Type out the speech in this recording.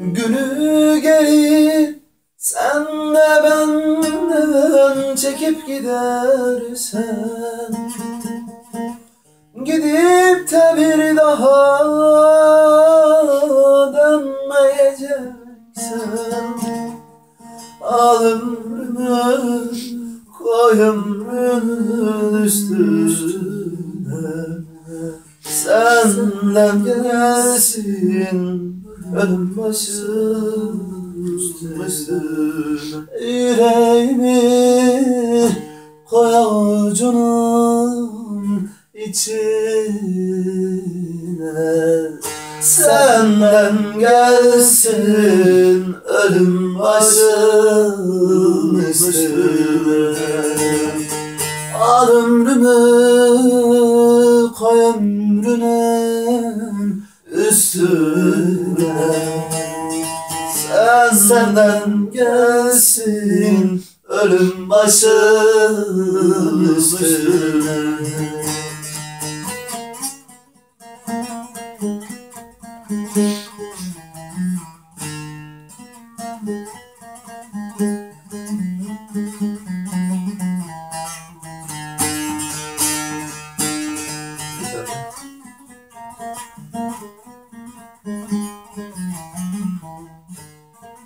Günü geri sen de benden çekip gidersen Gidip de bir daha dönmeyeceksen Al ömrümü koy ömrünün üstüne. Senden gelsin ölüm üstüne. Yüreğimi koy avucunun içine. Senden gelsin ölüm başım üstüne. Al ömrümü koy ömrünün üstüne. Sen senden gelsin ölüm başım üstüne